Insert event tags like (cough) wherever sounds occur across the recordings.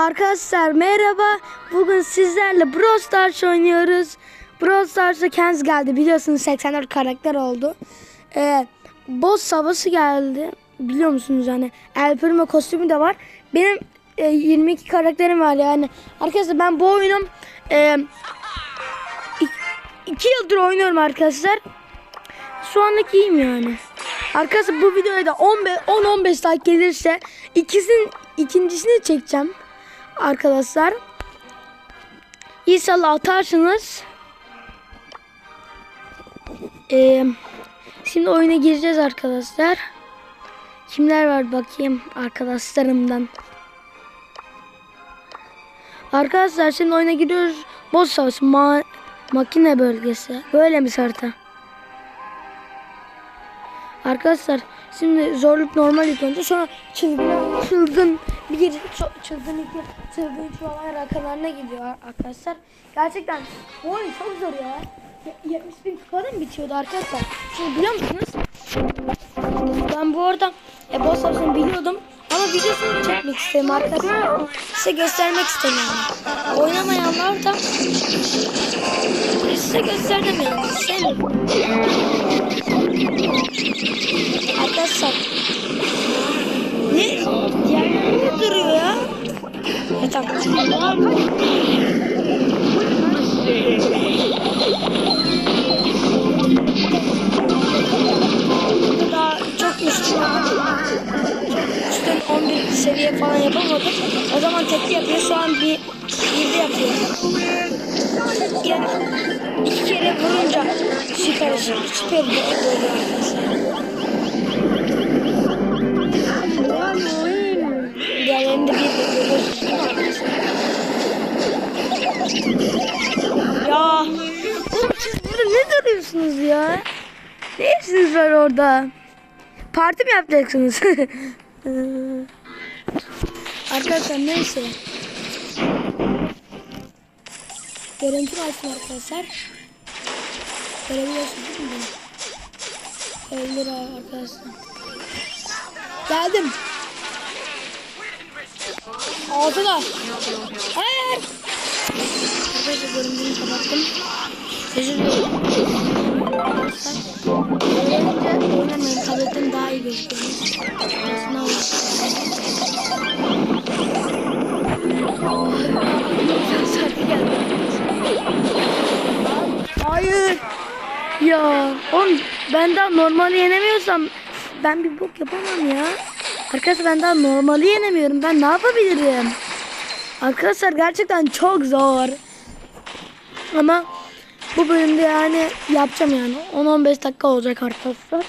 Arkadaşlar merhaba. Bugün sizlerle Brawl Stars oynuyoruz. Brawl Stars'a Kenz geldi. Biliyorsunuz 84 karakter oldu. Ee, boss savaşı geldi. Biliyor musunuz yani El Primo kostümü de var. Benim e, 22 karakterim var yani. Arkadaşlar ben bu oyunum e, 2 yıldır oynuyorum arkadaşlar. Şu anlık iyiyim yani. Arkadaşlar bu videoya da 10-15 like gelirse ikisinin ikincisini çekeceğim. Arkadaşlar. İnşallah atarsınız. Ee, şimdi oyuna gireceğiz arkadaşlar. Kimler var bakayım arkadaşlarımdan. Arkadaşlar şimdi oyuna giriyoruz. Boss savaşı ma makine bölgesi. Böyle mi harita? Arkadaşlar şimdi zorluk normal ilk önce sonra çılgın çılgın bir ço- çılgın falan arkalarına gidiyor arkadaşlar. Gerçekten bu oyun çok zor ya. Ye- 70 bin kupada bitiyordu arkadaşlar? Şimdi biliyor musunuz? Ben bu arada e, boss savaşını biliyordum. Ama videosunu çekmek istedim arkadaşlar. Size göstermek yani. Oynamayanlar da size gösterdim yani. Ya oğlum siz burada ne duruyorsunuz ya? Ne işiniz var orada? Parti mi yapacaksınız? arkadaşlar neyse. Görüntü açtım arkadaşlar. Görebiliyorsunuz değil mi? Beni? Öldür arkadaşlar. Geldim. Altıda. Hayır. Arkadaşlar görüntüyü kapattım. Arkadaşlar. Böylece oynamayın. Tabletim daha iyi gözüküyor. Sınav. Hayır. Ya oğlum ben daha normali yenemiyorsam ben bir bok yapamam ya. Arkadaşlar ben daha normali yenemiyorum. Ben ne yapabilirim? Arkadaşlar gerçekten çok zor. Ama bu bölümde yani yapacağım yani. 10-15 dakika olacak arkadaşlar.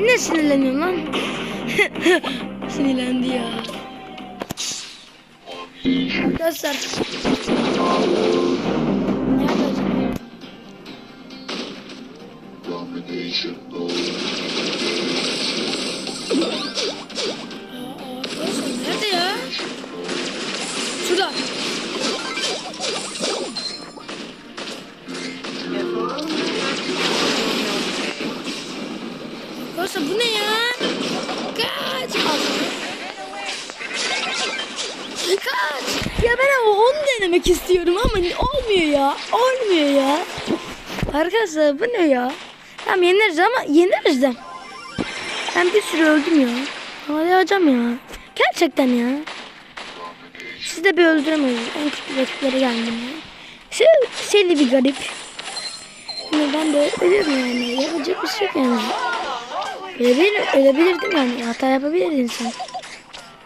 Ne sinirleniyorsun lan? (laughs) Sinirlendi ya. Arkadaşlar. Arkadaşlar bu ne ya? Tamam yeneriz ama yeneriz de. Ben bir sürü öldüm ya. Ağlayacağım ya. Gerçekten ya. Siz de bir öldüremeyiz. En küçük rakiplere geldim ya. Şey, şey de bir garip. Ama ben de ölürüm yani. Yapacak bir şey yok yani. Ölebilir, ölebilirdim yani. Hata yapabilir insan.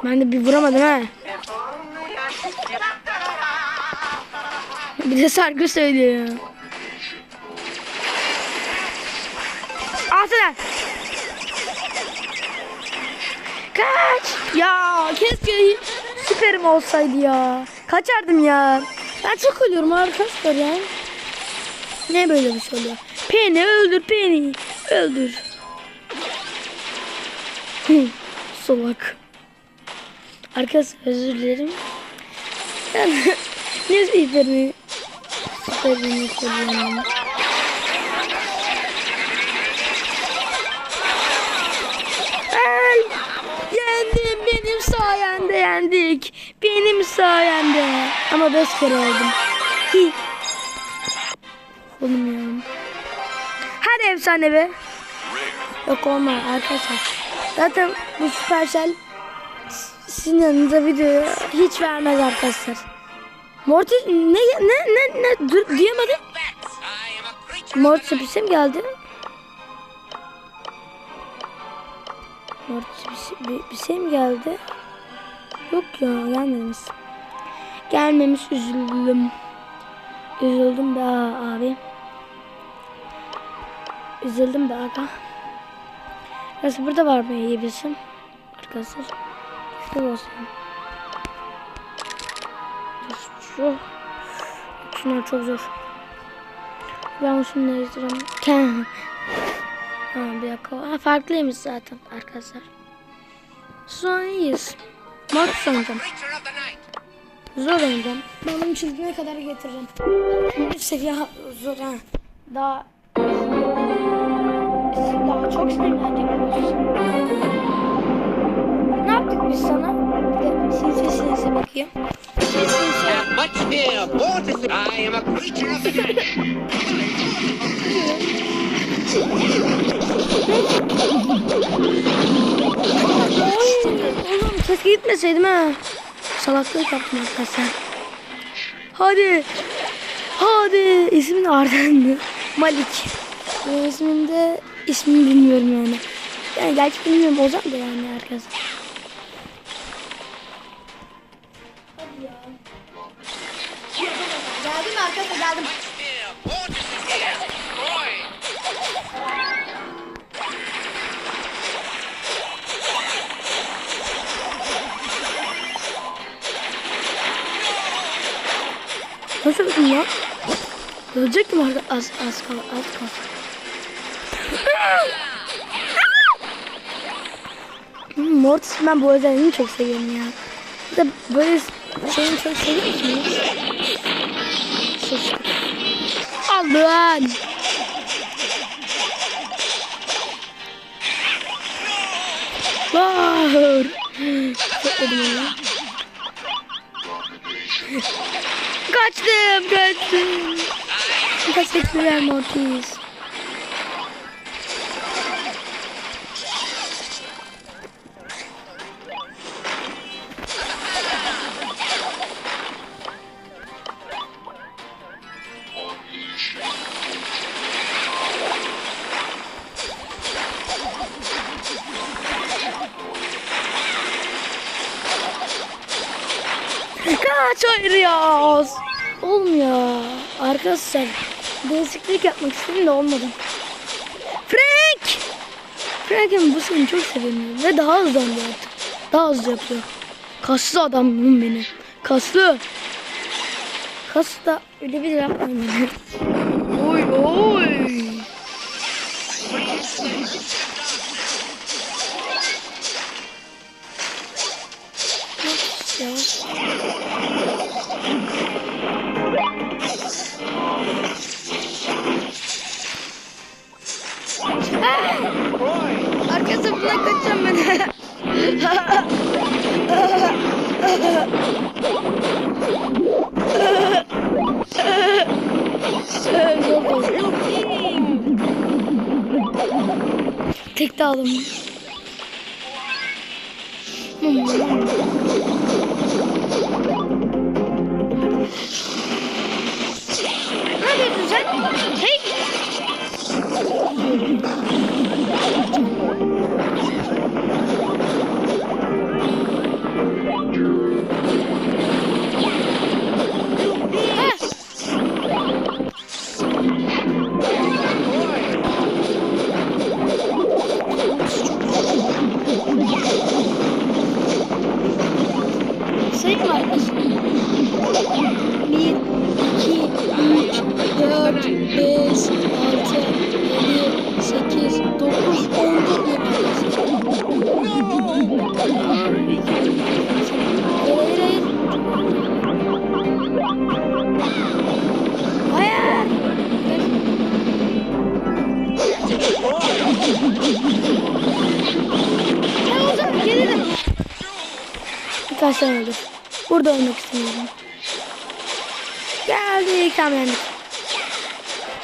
Ben de bir vuramadım ha. Bir de şarkı söylüyor Altılar. Kaç. Ya keşke süperim olsaydı ya. Kaçardım ya. Ben çok ölüyorum arkadaşlar ya. Ne böyle bir şey oluyor? Penny öldür Penny. Öldür. Solak. Arkadaşlar özür dilerim. Yani, ne süperini süperini söylüyorum. Sayende yendik. Benim sayemde. Ama beş kere oldum. Hi. Hadi efsane be. Yok olma arkadaşlar. Zaten bu Supercell sizin yanınıza video hiç vermez arkadaşlar. Mortis ne ne ne ne dur diyemedim. Mortis bir şey mi geldi? Mortis bir, şey- şey geldi? Yok ya gelmemiş. Gelmemiş üzüldüm. Üzüldüm be abi. Üzüldüm be aga. Nasıl burada var mı iyi birisi? Arkadaşlar. Şurada olsun. Şu. Şunlar çok zor. Ben şunu değiştireyim. Ken. Ha bir dakika. Ha, farklıymış zaten arkadaşlar. Şu an iyiyiz. Maç sanacağım. Zor oynayacağım. Ben bunu çizgine kadar getireceğim. Bir seviye zor ha. Daha daha çok sinirlenecek Ne yaptık biz sana? Sinsi sinsi bakayım. Sinsi much fear, Mortis. I am a creature of the night. Oğlum keşke gitmeseydim ha. Salaklık yaptım arkadaşlar. Hadi. Hadi. İsmin Arden'di. Malik. Benim ismim de ismini bilmiyorum yani. Yani gerçi bilmiyorum Ozan da yani arkadaşlar. Hadi ya. Geldim arkadaşlar geldim. Öldüm ya? Ölecektim orada az az kal az kal. Hmm, Mortis ben bu özelliğini çok seviyorum ya. Bir de böyle şeyini çok seviyor musunuz? Sus. Al lan. Var. Çok Kaçtım, kaçtım. Teşekkürler Mortis. Kaç ayırıyoruz? Olmuyor. Arkadaşlar değişiklik yapmak istedim de olmadı. Frank! Frank'in bu seni çok seviyorum ve daha hızlı oynuyor artık. Daha hızlı yapıyor. Kaslı adamım benim. Kaslı. Kaslı da öyle bir yapmayın. Oy oy. Buna kaçacağım ben. Tek dağılım. Ne yapıyorsun sen? Hey!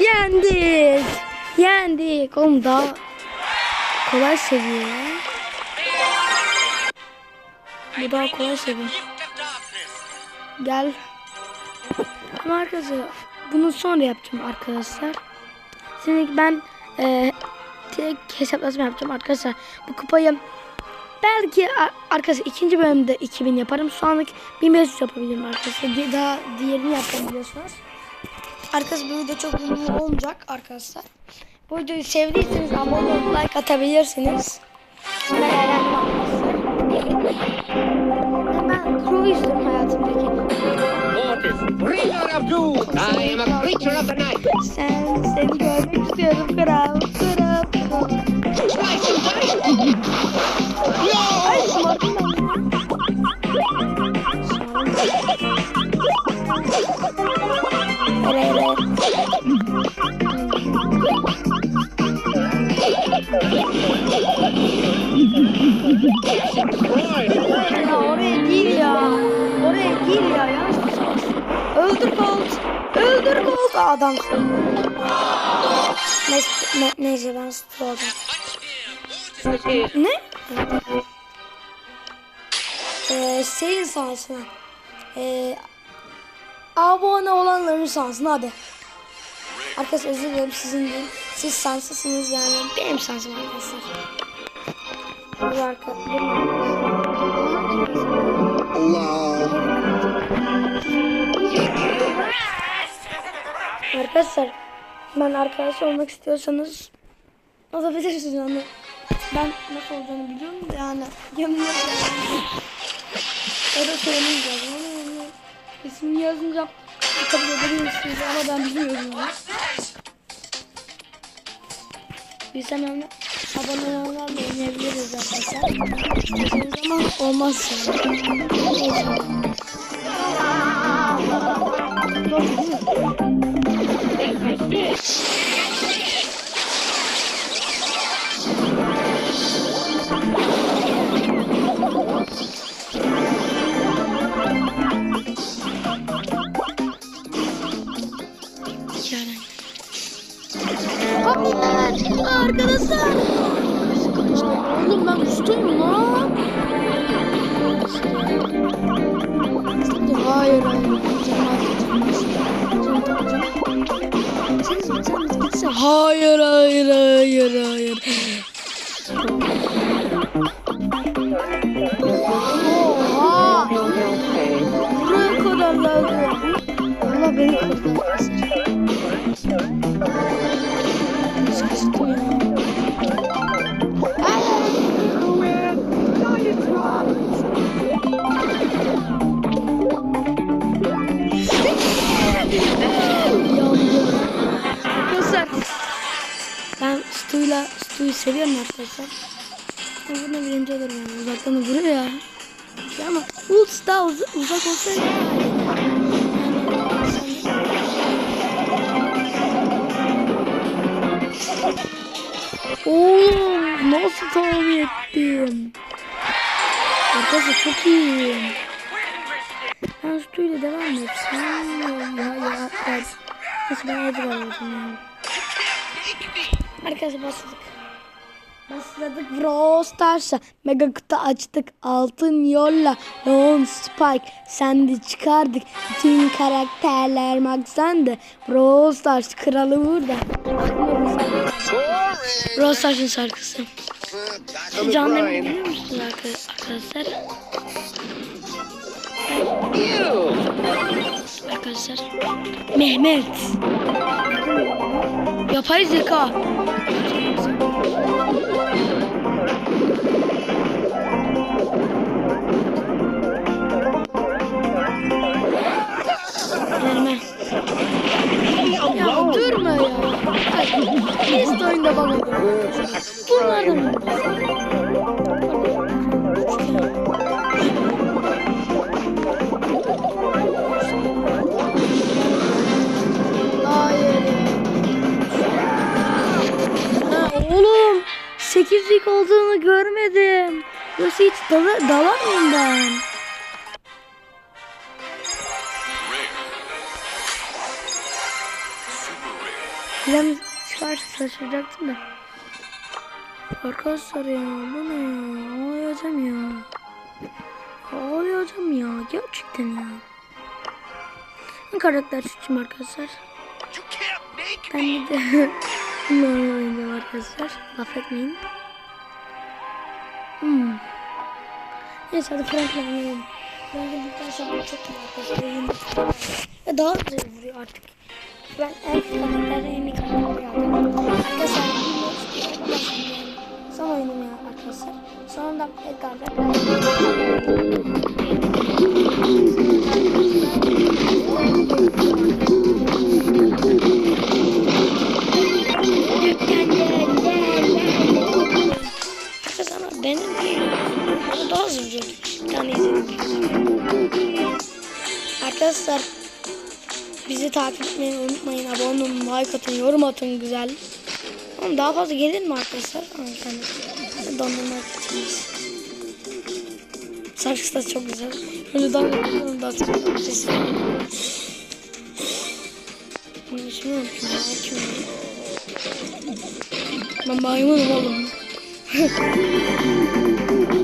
Yendik. Yendik. Oğlum daha kolay seviye ya. Bu daha kolay seviye. Gel. Ama bunu sonra yapacağım arkadaşlar. Şimdi ben e, tek hesaplaşma yapacağım arkadaşlar. Bu kupayı belki arkadaşlar ikinci bölümde 2000 yaparım. Şu anlık 1500 yapabilirim arkadaşlar. Daha diğerini yapacağım Arkadaşlar bu video çok uzun olmayacak arkadaşlar. Bu videoyu sevdiyseniz abone olup like atabilirsiniz. Ben eğlendim arkadaşlar. Ben Crow istiyorum hayatımdaki. Mortis, bringer of doom. I am a creature of the night. Sen seni görmek istiyorum. Kral kral. Ya oraya değil ya. Oraya değil ya. Yanlış bir şey. Öldür Colt. Öldür Colt. Adam. Neyse, ne, neyse ben alacağım. Ne? Ee, şeyin sahasına. Ee, abone olanların sahasına hadi. Arkadaşlar özür dilerim sizin değil. Siz sansısınız yani. Benim sansım arkadaşlar. Arkadaşlar ben arkadaş olmak istiyorsanız olabilirsiniz yani. Ben nasıl olacağını biliyorum da yani yanımda yani. Öyle söylemeyeceğim ama yani ismini yazınca kabul edebilirsiniz ama ben bilmiyorum. Bilsem yani abone olanlarla oynayabiliriz arkadaşlar. Ama olmaz. Neyse. Arkadaşlar. Oğlum ben ustayım lan. Hayır hayır. Hayır hayır hayır hayır. Oha. Buraya kadar geldi. Allah beni kırdı. Seviyorum arkadaşlar. Ama buna birinci olurum yani uzaktan vuruyor ya. Ya ama Ults daha uz uzak olsaydı. Oğlum nasıl tahmin ettim? Arkadaşlar çok iyi. Ben Stu'yla devam etsem. Ya ya ya. Nasıl ben acaba yapacağım ya. Arkadaşlar başladık. Başladık Brawl Stars'a. Mega kutu açtık. Altın yolla. Leon Spike. Sandy çıkardık. Bütün karakterler Max'andı. Brawl Stars kralı burada. Brawl Stars'ın şarkısı. Canlı biliyor musunuz arka- arkadaşlar? Arkadaşlar. Mehmet. Yapay zeka. Verme. Ya durma ya. Ay, Biz de oyunda bana. Bunlardan Köpek olduğunu görmedim. Yoksa hiç dala, dalamıyorum ben. Bilmem çıkarsa şaşıracaktım da. Arkadaşlar ya bu ne ya? Ağlayacağım ya. Ağlayacağım ya. Gerçekten ya. Karakter seçim arkadaşlar. Ben bir de (laughs) bunları oynayacağım arkadaşlar. Laf. Hmm. Neyse hadi Frank'la oynayalım. Frank'la bir sonra çok. Yeni Ve daha güzel vuruyor artık. Ben en karakterle en iyi karakteri aldım. Arkadaşlar son oyunum ya arkadaşlar. Sonunda Edgar'da Arkadaşlar Tane izledim. Arkadaşlar bizi takip etmeyi unutmayın. Abone olun, like atın, yorum atın güzel. Ama daha fazla gelir mi arkadaşlar? Yani dondurma içeceğiz. Şarkısı da çok güzel. Böyle dondurma da çok sesi. Bunu ismini unuttum? Ben maymunum oğlum. (laughs)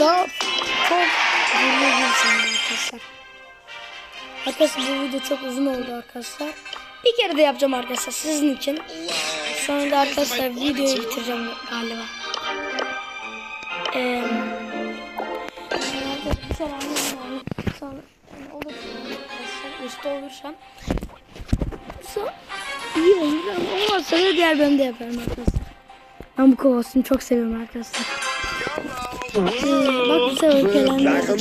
daha çok vuruyor gibisin arkadaşlar. Arkadaşlar bu video çok uzun oldu arkadaşlar. Bir kere de yapacağım arkadaşlar sizin için. Sonra da arkadaşlar videoyu bitireceğim galiba. Eee. Sonra olur arkadaşlar. Usta olursam. Sonra iyi olur ama olmazsa da diğer bölümde yaparım arkadaşlar. Ben bu kovasını çok seviyorum arkadaşlar. Ee, bak bu sefer kelenler the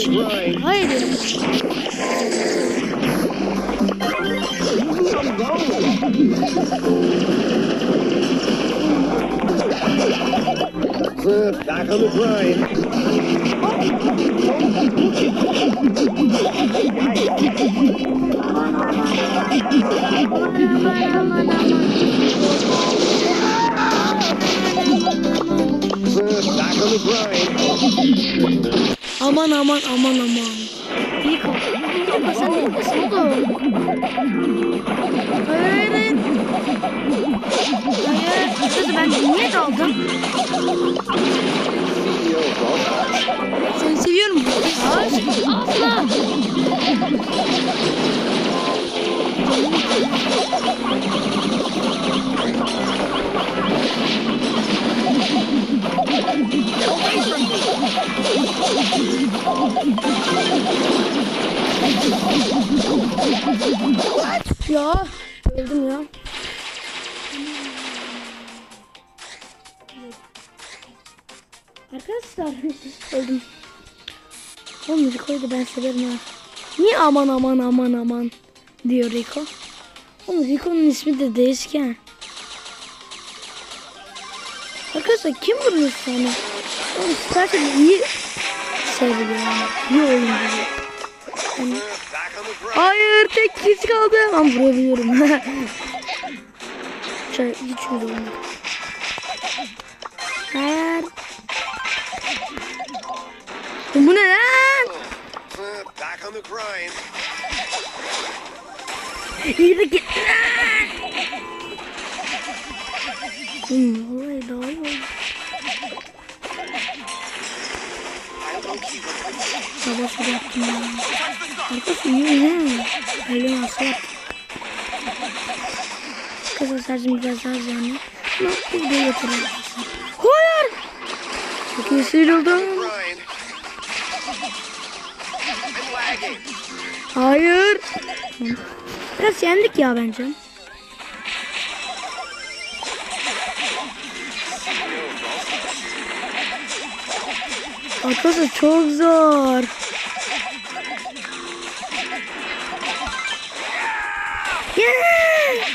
Back on the grind. Back on the grind. Aman aman aman aman. Hayır hayır. Hayır. Kızı ben niye daldım? Seni seviyorum. Asla. Severim ha. Niye aman aman aman aman diyor Rico. Oğlum Rico'nun ismi de değişik ha. Arkadaşlar kim vuruyor sana? Oğlum zaten iyi seviliyor yani. İyi oyuncu. Yani. Hayır tek kişi kaldı. Ben vurabiliyorum. (laughs) Şöyle hiç vuruyorum. Hayır. Bu ne lan? On the grind. Yürü git lan. İyi oldu. Sabah sabah yaptım ya. Arkası iyi ne? Öyle yaptım? Kızıl sarcım biraz daha canlı. Ama bu videoyu yapalım. Hayır! Çok iyi sıyrıldım. Hayır. Biraz yendik ya bence. Arkadaşlar çok zor. Yeah!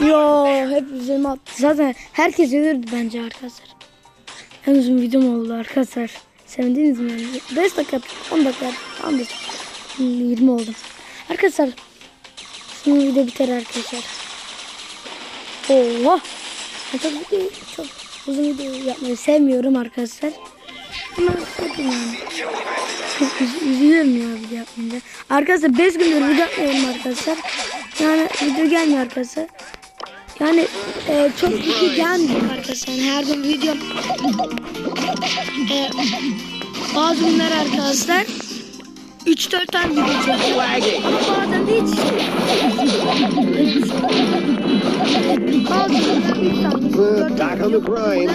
Yo hep üzerime attı. Zaten herkes ölürdü bence arkadaşlar. En uzun videom oldu arkadaşlar. Sevindiniz mi? yani? 5 dakika, 10 dakika, 15, 20 oldu. Arkadaşlar şimdi video biter arkadaşlar. Oha! Ben çok video, çok uzun video yapmayı sevmiyorum arkadaşlar. Ama bakın yani. Çok üz- üzülüyorum ya video yapmayınca. Arkadaşlar 5 gündür video yapmıyorum arkadaşlar. Yani video gelmiyor arkadaşlar. Yani e, çok video gelmiyor arkadaşlar. Her gün video e, bazı günler arkadaşlar 3-4 tane video çekiyor. Bazen de hiç bazı günler 3 tane, We're 4 back tane on the grind.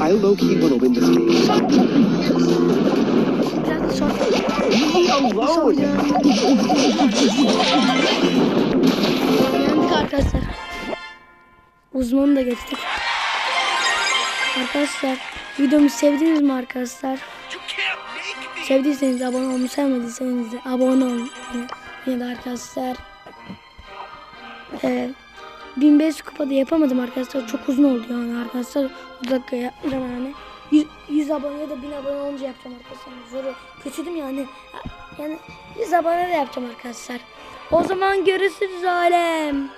I low key want to win this game. Short Leave me alone. Uzmanı da geçtik. Arkadaşlar videomu sevdiniz mi arkadaşlar? Sevdiyseniz abone olmayı sevmediyseniz de abone olun. Yine, de arkadaşlar. Ee, 1500 kupada yapamadım arkadaşlar. Çok uzun oldu yani arkadaşlar. Bu dakika yapmayacağım yani. 100, 100 abone ya da 1000 abone olunca yapacağım arkadaşlar. Zoru kötüdüm yani. Yani 100 abone de yapacağım arkadaşlar. O zaman görüşürüz alem.